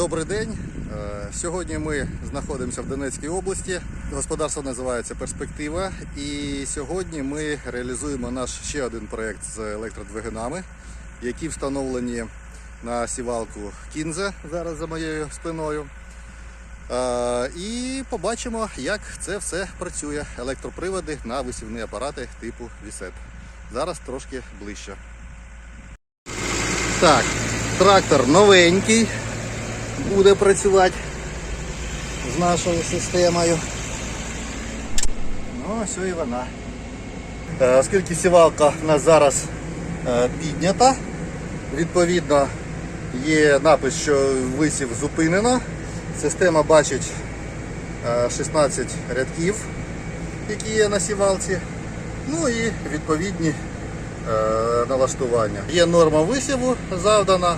Добрий день. Е, Сьогодні ми знаходимося в Донецькій області. Господарство називається Перспектива. І сьогодні ми реалізуємо наш ще один проєкт з електродвигунами, які встановлені на сівалку Кінзе зараз за моєю спиною. Е, І побачимо, як це все працює. Електроприводи на висівні апарати типу Вісет. Зараз трошки ближче. Так, трактор новенький буде працювати з нашою системою. Ну, ось і вона. Е, Оскільки сівалка в нас зараз е, піднята, відповідно є напис, що висів зупинено. Система бачить е, 16 рядків, які є на сівалці. Ну і відповідні е, налаштування. Є норма висіву завдана.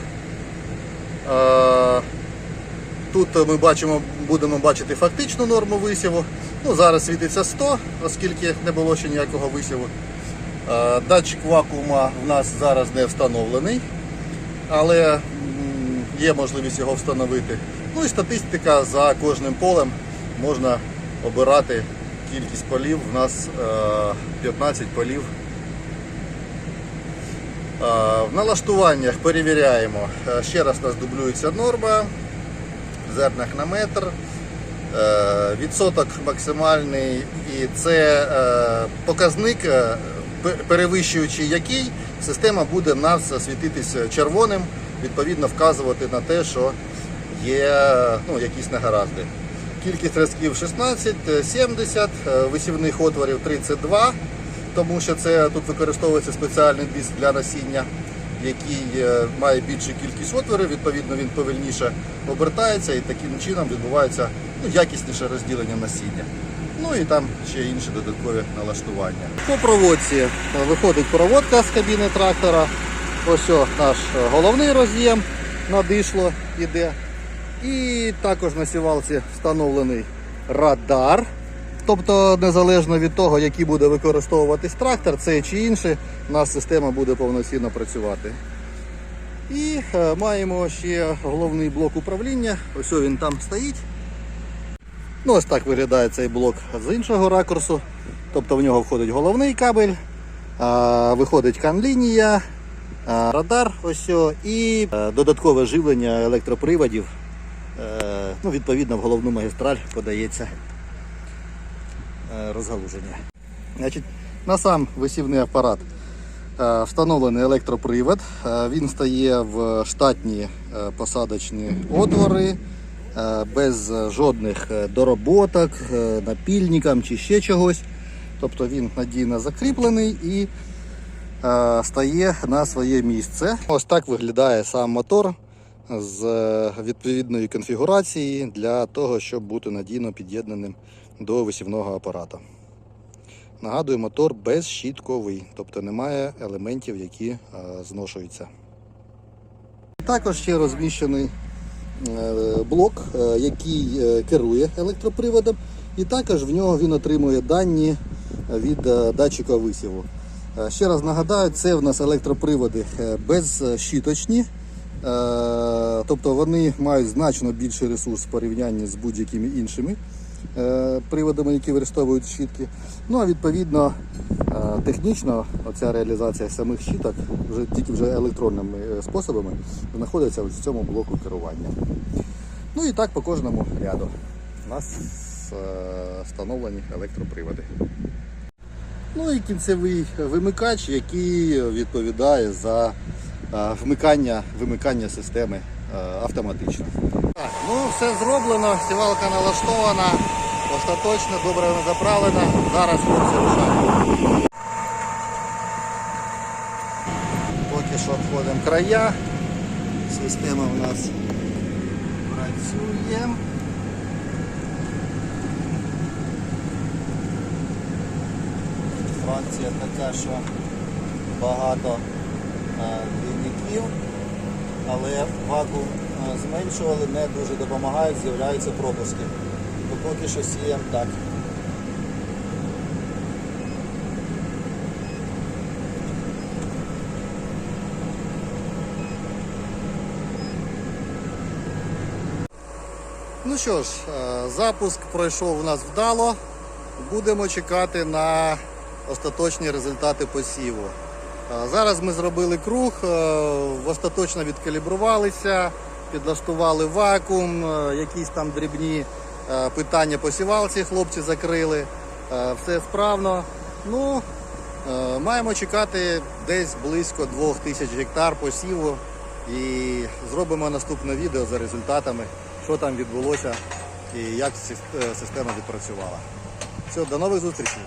Е, Тут ми бачимо, будемо бачити фактичну норму висіву. Ну, зараз світиться 100, оскільки не було ще ніякого висіву. Е, Датчик вакуума в нас зараз не встановлений, але є можливість його встановити. Ну і статистика за кожним полем можна обирати кількість полів. У нас е, 15 полів Е, В налаштуваннях перевіряємо. Е, Ще раз у нас дублюється норма зернах на метр. Е, Відсоток максимальний і це е, показник, е, перевищуючи який система буде в нас світитися червоним, відповідно вказувати на те, що є ну, якісь негаразди. Кількість разків 16, е, 70, е, висівних отворів 32 тому що це тут використовується спеціальний диск для насіння, який е, має більшу кількість отворів, відповідно він повільніше обертається і таким чином відбувається ну, якісніше розділення насіння. Ну і там ще інші додаткові налаштування. По проводці е, виходить проводка з кабіни трактора. Ось наш е, головний роз'єм на дишло іде. І також на сівалці встановлений радар. Тобто, незалежно від того, який буде використовуватись трактор, цей чи інший, у нас система буде повноцінно працювати. І е, маємо ще головний блок управління. Ось він там стоїть. Ну, ось так виглядає цей блок з іншого ракурсу. Тобто в нього входить головний кабель, виходить канлінія, радар ось і е, додаткове живлення електроприводів. Е, Ну, відповідно, в головну магістраль подається розгалуження. Значить, на сам висівний апарат е, встановлений електропривод. Е, Він стає в штатні е, посадочні отвори, е, без жодних е, дороботок, е, напільникам чи ще чогось. Тобто він надійно закріплений і е, стає на своє місце. Ось так виглядає сам мотор з е, відповідної конфігурації для того, щоб бути надійно під'єднаним до висівного апарата. Нагадую, мотор безщітковий, тобто немає елементів, які е, зношуються. Також ще розміщений е, блок, е, який керує електроприводом, і також в нього він отримує дані від датчика висіву. Ще раз нагадаю, це в нас електроприводи безщіточні, тобто вони мають значно більший ресурс в порівнянні з будь-якими іншими приводами, які використовують щітки. Ну а відповідно е, технічно оця реалізація самих щіток вже тільки вже електронними е, способами знаходиться в цьому блоку керування. Ну і так по кожному ряду. У нас е, встановлені електроприводи. Ну і кінцевий вимикач, який відповідає за е, вмикання, вимикання системи е, автоматично. Ну все зроблено, сівалка налаштована, остаточно, добре заправлена. Зараз хлопці рушають. Поки що обходимо края. Система у нас працює. Фракція така, що багато е, двійників, але вакуум е, зменшували, не дуже допомагають, з'являються пропуски. То поки що сіємо так. Ну що ж, е, запуск пройшов у нас вдало. Будемо чекати на остаточні результати посіву. Е, Зараз ми зробили круг, е, остаточно відкалібрувалися, підлаштували вакуум, е, якісь там дрібні е, питання по сівалці хлопці закрили. Е, Все справно. Ну, маємо чекати десь близько 2000 гектар посіву і зробимо наступне відео за результатами, що там відбулося і як система відпрацювала. Все, до нових зустрічей!